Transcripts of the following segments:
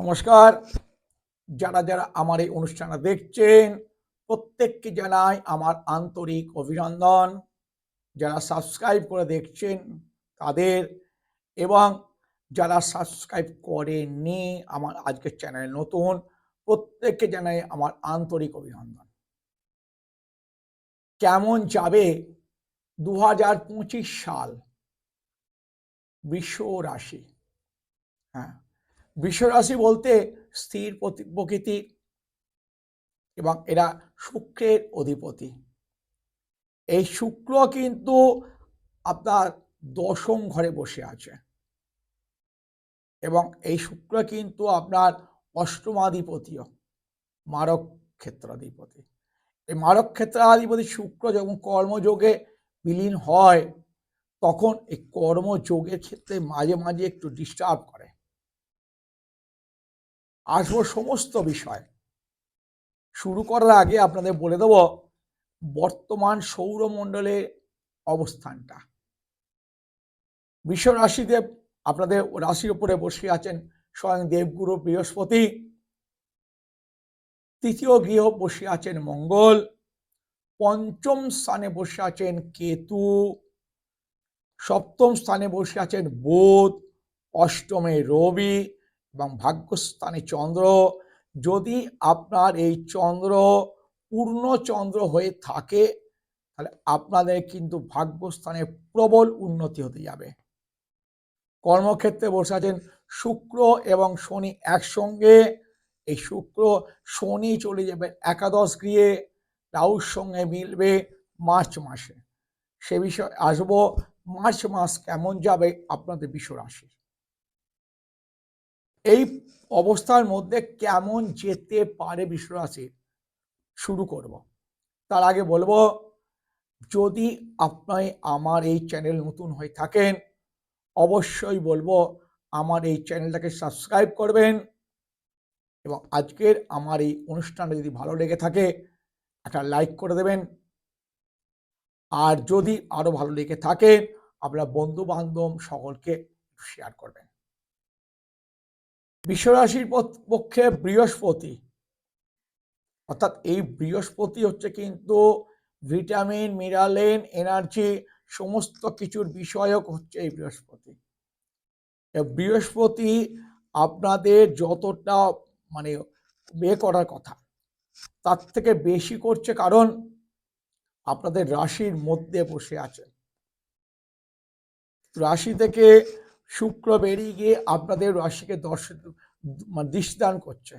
নমস্কার। যারা যারা আমার এই অনুষ্ঠানটা দেখছেন, প্রত্যেককে জানাই আমার আন্তরিক অভিনন্দন। যারা সাবস্ক্রাইব করে দেখছেন তাদের এবং যারা সাবস্ক্রাইব করেননি আমার আজকের চ্যানেল নতুন, প্রত্যেককে জানাই আমার আন্তরিক অভিনন্দন। কেমন যাবে দু হাজার পঁচিশ সাল? বিশ্ব রাশি। হ্যাঁ। বিশ্বরাশি বলতে স্থির প্রকৃতি এবং এরা শুক্রের অধিপতি। এই শুক্র কিন্তু আপনার দশম ঘরে বসে আছে এবং এই শুক্র কিন্তু আপনার অষ্টমাধিপতিও মারক ক্ষেত্রাধিপতি এই মারক ক্ষেত্রাধিপতি শুক্র যখন কর্মযোগে বিলীন হয়, তখন এই কর্মযোগের ক্ষেত্রে মাঝে মাঝে একটু ডিস্টার্ব করে। আসব সমস্ত বিষয়। শুরু করার আগে আপনাদের বলে দেব, বর্তমান সৌরমণ্ডলের অবস্থানটা। বিশ্ব রাশিতে আপনাদের রাশির উপরে বসে আছেন স্বয়ং দেবগুরু বৃহস্পতি। তৃতীয় গৃহ বসে আছেন মঙ্গল। পঞ্চম স্থানে বসে আছেন কেতু। সপ্তম স্থানে বসে আছেন বুধ। অষ্টমে রবি। এবং ভাগ্যস্থানে চন্দ্র, যদি আপনার এই চন্দ্র পূর্ণ চন্দ্র হয়ে থাকে, তাহলে আপনাদের কিন্তু ভাগ্যস্থানে প্রবল উন্নতি হতে যাবে। কর্মক্ষেত্রে বসে আছেন শুক্র এবং শনি একসঙ্গে। এই শুক্র, শনি চলে যাবে একাদশ গৃহে, রাহুর সঙ্গে মিলবে মার্চ মাসে। সে বিষয়ে আসব, মার্চ মাস কেমন যাবে আপনাদের বিশ্ব রাশি এই অবস্থার মধ্যে কেমন যেতে পারে বিশ্বরাশি? শুরু করব। তার আগে বলব, যদি আপনি আমার এই চ্যানেল নতুন হয়ে থাকেন, অবশ্যই বলব আমার এই চ্যানেলটাকে সাবস্ক্রাইব করবেন এবং আজকের আমার এই অনুষ্ঠানটা যদি ভালো লেগে থাকে, একটা লাইক করে দেবেন। আর যদি আরও ভালো লেগে থাকে, আপনার বন্ধু বান্ধব সকলকে শেয়ার করবেন। বিশ্বরাশির পক্ষে বৃহস্পতি। অর্থাৎ এই বৃহস্পতি হচ্ছে কিন্তু ভিটামিন, মিনারেল, এনার্জি সমস্ত কিছুর বিষয়ক হচ্ছে এই বৃহস্পতি। বৃহস্পতি আপনাদের যতটা মানে বে করার কথা, তার থেকে বেশি করছে কারণ আপনাদের রাশির মধ্যে বসে আছে রাশি থেকে শুক্র বেরিয়ে গিয়ে আপনাদের রাশিকে দর্শন মানে দৃষ্টিদান করছে।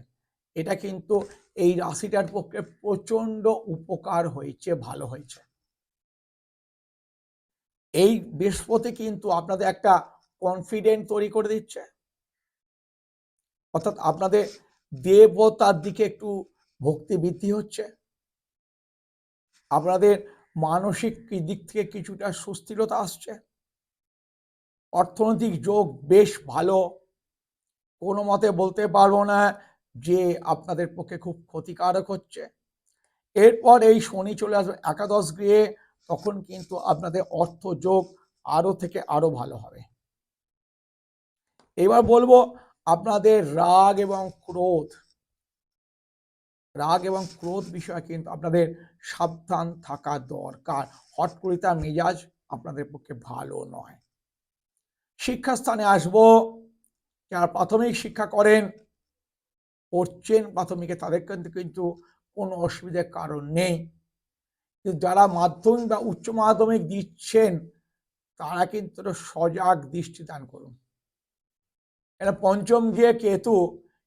এটা কিন্তু এই রাশিটার পক্ষে প্রচণ্ড উপকার হয়েছে, ভালো হয়েছে। এই বৃহস্পতি কিন্তু আপনাদের একটা কনফিডেন্ট তৈরি করে দিচ্ছে। অর্থাৎ আপনাদের দেবতার দিকে একটু ভক্তি বৃদ্ধি হচ্ছে। আপনাদের মানসিক দিক থেকে কিছুটা সুস্থিরতা আসছে। অর্থনৈতিক যোগ বেশ ভালো। কোনো মতে বলতে পারব না যে আপনাদের পক্ষে খুব ক্ষতিকারক হচ্ছে। এরপর এই শনি চলে আসবে একাদশ গৃহে, তখন কিন্তু আপনাদের অর্থ যোগ আরও থেকে আরও ভালো হবে। এবার বলব আপনাদের রাগ এবং ক্রোধ। রাগ এবং ক্রোধ বিষয়ে কিন্তু আপনাদের সাবধান থাকা দরকার। হটকরিতা মেজাজ আপনাদের পক্ষে ভালো নয়। শিক্ষাস্থানে আসব, যারা প্রাথমিক শিক্ষা করেন, পড়ছেন প্রাথমিকে তাদের কিন্তু কিন্তু কোনো অসুবিধার কারণ নেই। কিন্তু যারা মাধ্যমিক বা উচ্চ মাধ্যমিক দিচ্ছেন, তারা কিন্তু সজাগ দৃষ্টি দান করুন। এটা পঞ্চম গিয়ে কেতু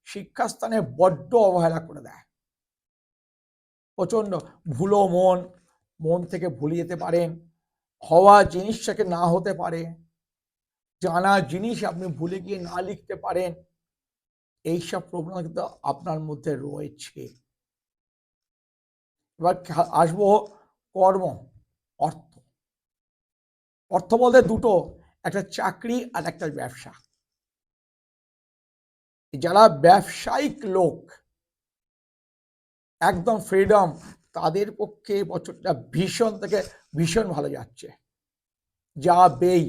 শিক্ষাস্থানে বড্ড অবহেলা করে দেয়। প্রচণ্ড ভুলো মন মন থেকে ভুলে যেতে পারেন, হওয়া জিনিসটাকে না হতে পারে। জানা জিনিস আপনি ভুলে গিয়ে না লিখতে পারেন, এইসব প্রবণতা কিন্তু আপনার মধ্যে রয়েছে। এবার আসব কর্ম, অর্থ। অর্থ বলতে দুটো, একটা চাকরি আর একটা ব্যবসা। যারা ব্যবসায়িক লোক, একদম ফ্রিডম তাদের পক্ষে বছরটা ভীষণ থেকে ভীষণ ভালো যাচ্ছে। যা বেই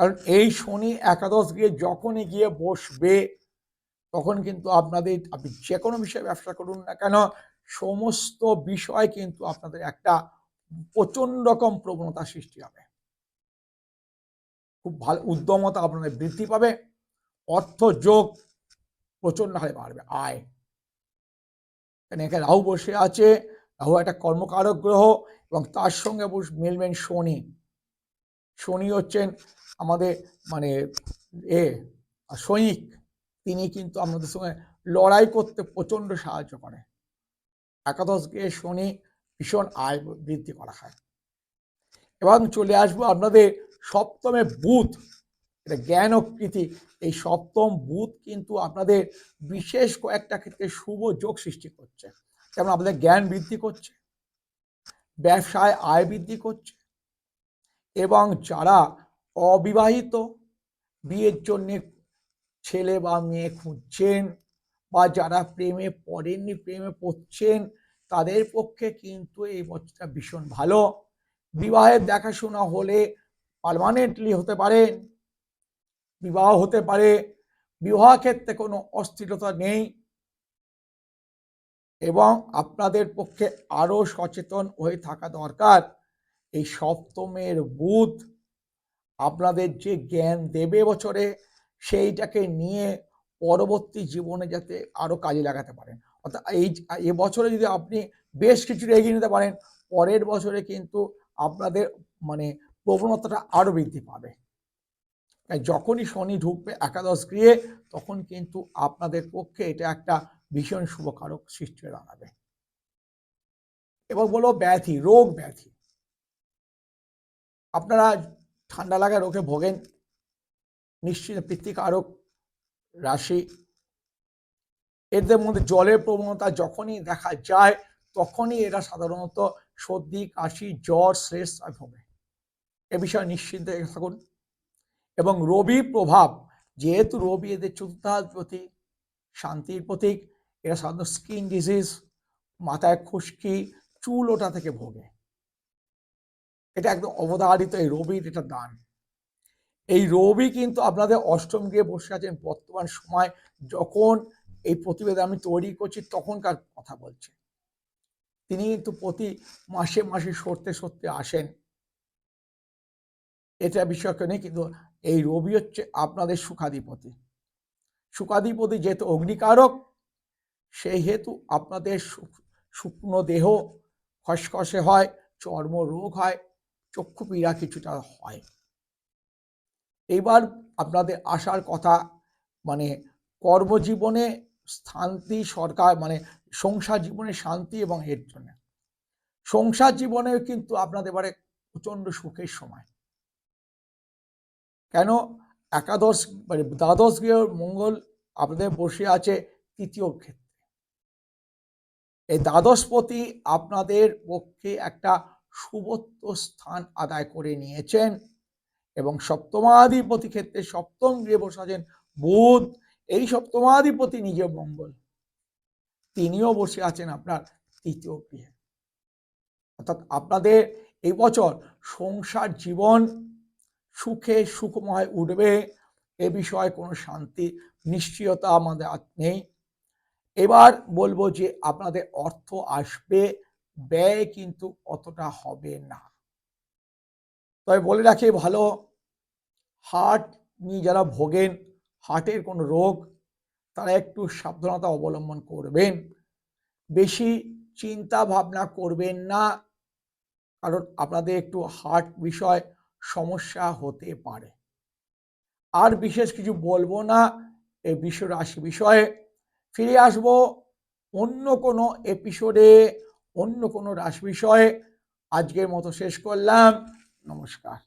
কারণ এই শনি একাদশ গিয়ে যখনই গিয়ে বসবে, তখন কিন্তু আপনাদের, আপনি যে কোনো বিষয়ে ব্যবসা করুন না কেন, সমস্ত বিষয় কিন্তু আপনাদের একটা প্রচণ্ড রকম প্রবণতা সৃষ্টি হবে। খুব ভালো উদ্যমতা আপনাদের বৃদ্ধি পাবে, অর্থ যোগ প্রচণ্ড হারে বাড়বে, আয়। এখানে এখানে রাহু বসে আছে, রাহু একটা কর্মকারক গ্রহ এবং তার সঙ্গে মিলবেন শনি। শনি হচ্ছেন আমাদের মানে এ, সৈনিক, তিনি কিন্তু আমাদের সঙ্গে লড়াই করতে প্রচণ্ড সাহায্য করে। একাদশ গৃহে শনি ভীষণ আয় বৃদ্ধি করা হয়। এবং চলে আসব আপনাদের সপ্তমে বুধ। এটা জ্ঞান ও কৃতি এই সপ্তম বুধ কিন্তু আপনাদের বিশেষ কয়েকটা ক্ষেত্রে শুভ যোগ সৃষ্টি করছে। যেমন আপনাদের জ্ঞান বৃদ্ধি করছে, ব্যবসায় আয় বৃদ্ধি করছে এবং যারা অবিবাহিত, বিয়ের জন্য ছেলে বা মেয়ে খুঁজছেন বা যারা প্রেমে পড়েননি, প্রেমে পড়ছেন, তাদের পক্ষে কিন্তু এই বছরটা ভীষণ ভালো। বিবাহের দেখাশোনা হলে পারমানেন্টলি হতে পারে, বিবাহ হতে পারে, বিবাহ ক্ষেত্রে কোনো অস্থিরতা নেই এবং আপনাদের পক্ষে আরও সচেতন হয়ে থাকা দরকার। এই সপ্তমের বুধ আপনাদের যে জ্ঞান দেবে বছরে, সেইটাকে নিয়ে পরবর্তী জীবনে যাতে আরও কাজে লাগাতে পারেন। অর্থাৎ এই এ বছরে যদি আপনি বেশ কিছু এগিয়ে নিতে পারেন, পরের বছরে কিন্তু আপনাদের মানে প্রবণতাটা আরও বৃদ্ধি পাবে। তাই যখনই শনি ঢুকবে, একাদশ গৃহে, তখন কিন্তু আপনাদের পক্ষে এটা একটা ভীষণ শুভকারক সৃষ্টি দাঁড়াবে। এবং বলো ব্যাধি, রোগ ব্যাধি। আপনারা ঠান্ডা লাগা রোগে ভোগেন। নিশ্চিত পিতৃকারক রাশি। এদের মধ্যে জলের প্রবণতা যখনই দেখা যায়, তখনই এরা সাধারণত সর্দি, কাশি, জ্বর শ্রেষ্ঠ ভোগে এ বিষয়ে নিশ্চিন্ত থাকুন। এবং রবি প্রভাব, যেহেতু রবি এদের চতুর্থাধিপতি শান্তির প্রতীক, এরা সাধারণত স্কিন ডিজিজ, মাথায় খুশকি, চুল ওটা থেকে ভোগে। এটা একদম অবধারিত, এই রবির এটা দান। এই রবি কিন্তু আপনাদের অষ্টম গিয়ে বসে আছেন, বর্তমান সময় যখন এই প্রতিবেদন আমি তৈরি করছি তখনকার কথা বলছে। তিনি কিন্তু প্রতি মাসে মাসে সরতে সরতে আসেন। এটা বিষয় নেই, কিন্তু এই রবি হচ্ছে আপনাদের সুখাধিপতি। সুখাধিপতি যেহেতু অগ্নিকারক, সেই হেতু আপনাদের শুকনো দেহ খসখসে হয় চর্ম রোগ হয় চক্ষু পীড়া কিছুটা হয়। এবার আপনাদের আসার কথা মানে কর্মজীবনে শান্তি সরকার মানে সংসার জীবনে শান্তি এবং এর জন্য। সংসার জীবনে কিন্তু আপনাদের এবারে প্রচণ্ড সুখের সময়। কেন? একাদশ মানে দ্বাদশ গৃহ মঙ্গল আপনাদের বসে আছে তৃতীয় ক্ষেত্রে। এই দ্বাদশপতি আপনাদের পক্ষে একটা শুভত্ব স্থান আদায় করে নিয়েছেন এবং সপ্তমাধিপতি ক্ষেত্রে সপ্তম গৃহে বসে আছেন বুধ। এই সপ্তমাধিপতি নিজে মঙ্গল, তিনিও বসে আছেন আপনার তৃতীয় গৃহে। অর্থাৎ আপনাদের এই বছর সংসার জীবন সুখে সুখময় উঠবে, এ বিষয়ে কোনো শান্তি, নিশ্চয়তা আমাদের নেই। এবার বলব যে আপনাদের অর্থ আসবে ব্যয় কিন্তু অতটা হবে না। তবে বলে রাখি, ভালো হার্ট নিয়ে যারা ভোগেন, হার্টের কোনো রোগ, তারা একটু সাবধানতা অবলম্বন করবেন। বেশি চিন্তা ভাবনা করবেন না, কারণ আপনাদের একটু হার্ট বিষয় সমস্যা হতে পারে। আর বিশেষ কিছু বলব না, এই বিশ্ব রাশি বিষয়ে। ফিরে আসব অন্য কোনো এপিসোডে অন্য কোনো রাস বিষয়ে আজকের মতো শেষ করলাম। নমস্কার।